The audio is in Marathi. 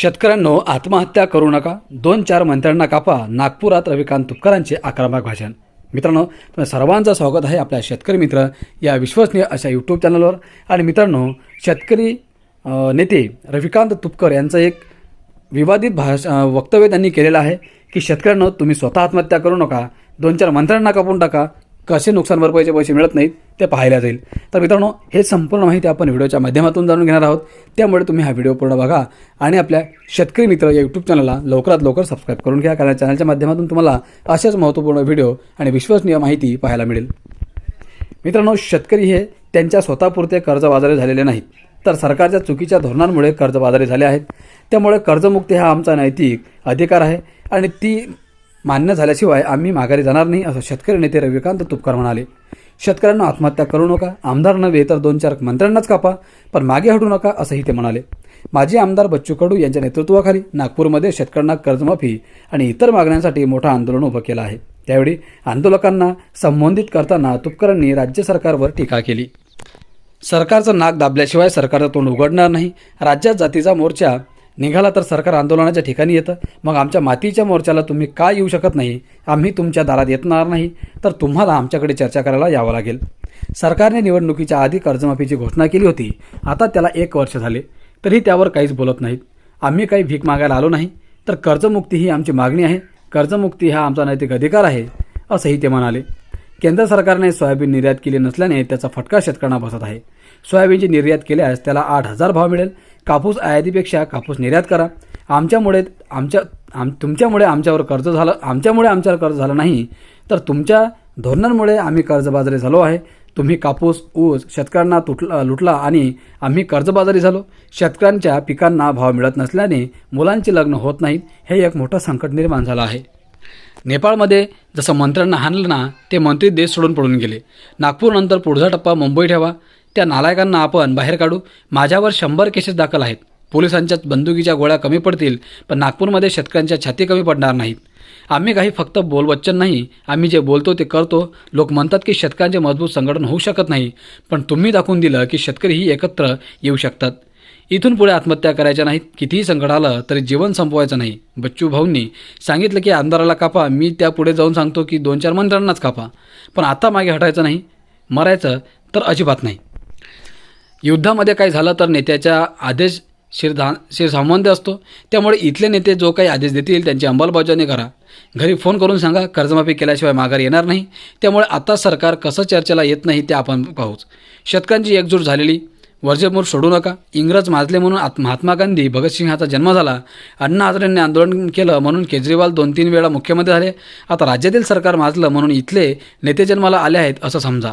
शेतकऱ्यांनो आत्महत्या करू नका. दोन चार मंत्र्यांना कापा. नागपुरात रविकांत तुपकरांचे आक्रमक भाषण. मित्रांनो सर्वांचं स्वागत आहे आपल्या शेतकरी मित्र या विश्वसनीय अशा यूट्यूब चॅनलवर आणि मित्रांनो शेतकरी नेते रविकांत तुपकर यांचं एक विवादित भाष वक्तव्य त्यांनी केलेलं आहे की शेतकऱ्यांनो तुम्ही स्वतः आत्महत्या करू नका. दोन चार मंत्र्यांना कापून टाका. कसे नुकसान भरपाईचे पैसे मिळत नाहीत ते पाहायला जाईल. तर मित्रांनो हे संपूर्ण माहिती आपण व्हिडिओच्या माध्यमातून जाणून घेणार आहोत. त्यामुळे तुम्ही हा व्हिडिओ पूर्ण बघा आणि आपल्या शेतकरी मित्र या यूट्यूब चॅनलला लवकरात लवकर सबस्क्राईब करून घ्या कारण चॅनलच्या माध्यमातून तुम्हाला अशाच महत्त्वपूर्ण व्हिडिओ आणि विश्वसनीय माहिती पाहायला मिळेल. मित्रांनो शेतकरी हे त्यांच्या स्वतःपुरते कर्जबाजारी झालेले नाहीत तर सरकारच्या चुकीच्या धोरणांमुळे कर्जबाजारी झाले आहेत. त्यामुळे कर्जमुक्ती हा आमचा नैतिक अधिकार आहे आणि ती मान्य झाल्याशिवाय आम्ही माघारी जाणार नाही असं शेतकरी नेते रविकांत तुपकर म्हणाले. शेतकऱ्यांना आत्महत्या करू नका आमदार नव्हे तर दोन चार मंत्र्यांनाच कापा पण मागे हटू नका असंही ते म्हणाले. माजी आमदार बच्चू कडू यांच्या नेतृत्वाखाली नागपूरमध्ये शेतकऱ्यांना कर्जमाफी आणि इतर मागण्यांसाठी मोठं आंदोलन उभं केलं आहे. त्यावेळी आंदोलकांना संबोधित करताना तुपकरांनी राज्य सरकारवर टीका केली. सरकारचं नाक दाबल्याशिवाय सरकारचं तोंड उघडणार नाही. राज्यात जातीचा मोर्चा निघाला तर सरकार आंदोलनाच्या ठिकाणी येतं. मग आमच्या मातीच्या मोर्चाला तुम्ही का येऊ शकत नाही? आम्ही तुमच्या दारात येतणार नाही. तर तुम्हाला आमच्याकडे चर्चा करायला यावं लागेल. सरकारने निवडणुकीच्या आधी कर्जमाफीची घोषणा केली होती. आता त्याला एक वर्ष झाले. तरी त्यावर काहीच बोलत नाहीत. आम्ही काही भीक मागायला आलो नाही. तर कर्जमुक्ती ही आमची मागणी आहे. कर्जमुक्ती हा आमचा नैतिक अधिकार आहे असंही ते म्हणाले. केंद्र सरकारने सोयाबीन निर्यात केली नसल्याने त्याचा फटका शेतकऱ्यांना बसत आहे. सोयाबीनची निर्यात केल्यास त्याला आठ हजार भाव मिळेल. कापूस आयातीपेक्षा कापूस निर्यात करा. आमच्यामुळे आमच्या आम तुमच्यामुळे आमच्यावर कर्ज झालं आमच्यामुळे आमच्यावर कर्ज झालं नाही तर तुमच्या धोरणांमुळे आम्ही कर्जबाजारी झालो आहे. तुम्ही कापूस ऊस शेतकऱ्यांना तुटला लुटला आणि आम्ही कर्जबाजारी झालो. शेतकऱ्यांच्या पिकांना भाव मिळत नसल्याने मुलांची लग्न होत नाहीत हे एक मोठं संकट निर्माण झालं आहे. नेपाळमध्ये जसं मंत्र्यांना हाणलं ना ते मंत्री देश सोडून पडून गेले. नागपूरनंतर पुढचा टप्पा मुंबई ठेवा. त्या नालायकांना आपण बाहेर काढू. माझ्यावर शंभर केसेस दाखल आहेत. पोलिसांच्या बंदुकीच्या गोळ्या कमी पडतील पण नागपूरमध्ये शेतकऱ्यांच्या छाती कमी पडणार नाहीत. आम्ही काही फक्त बोलवच्चन नाही. आम्ही जे बोलतो ते करतो. लोक म्हणतात की शेतकऱ्यांचे मजबूत संघटन होऊ शकत नाही पण तुम्ही दाखवून दिलं की शेतकरीही एकत्र येऊ शकतात. इथून पुढे आत्महत्या करायच्या नाहीत. कितीही संकट आलं तरी जीवन संपवायचं नाही. बच्चू भाऊंनी सांगितलं की आमदाराला कापा. मी त्या पुढे जाऊन सांगतो की दोन चार मंत्र्यांनाच कापा. पण आता मागे हटायचं नाही. मरायचं तर अजिबात नाही. युद्धामध्ये काही झालं तर नेत्याच्या आदेश शिरधा शिरसंबंध असतो. त्यामुळे इथले नेते जो काही आदेश देतील त्यांची अंमलबजावणी करा. घरी फोन करून सांगा कर्जमाफी केल्याशिवाय माघार येणार नाही. त्यामुळे आता सरकार कसं चर्चेला येत नाही ते आपण पाहूच. शतकांची एकजूट झालेली वर्जमूर सोडू नका. इंग्रज माजले म्हणून आत महात्मा गांधी भगतसिंहाचा जन्म झाला. अण्णा हजारेंनी आंदोलन केलं म्हणून केजरीवाल दोन तीन वेळा मुख्यमंत्री झाले. आता राज्यातील सरकार माजलं म्हणून इथले नेते जन्माला आले आहेत असं समजा.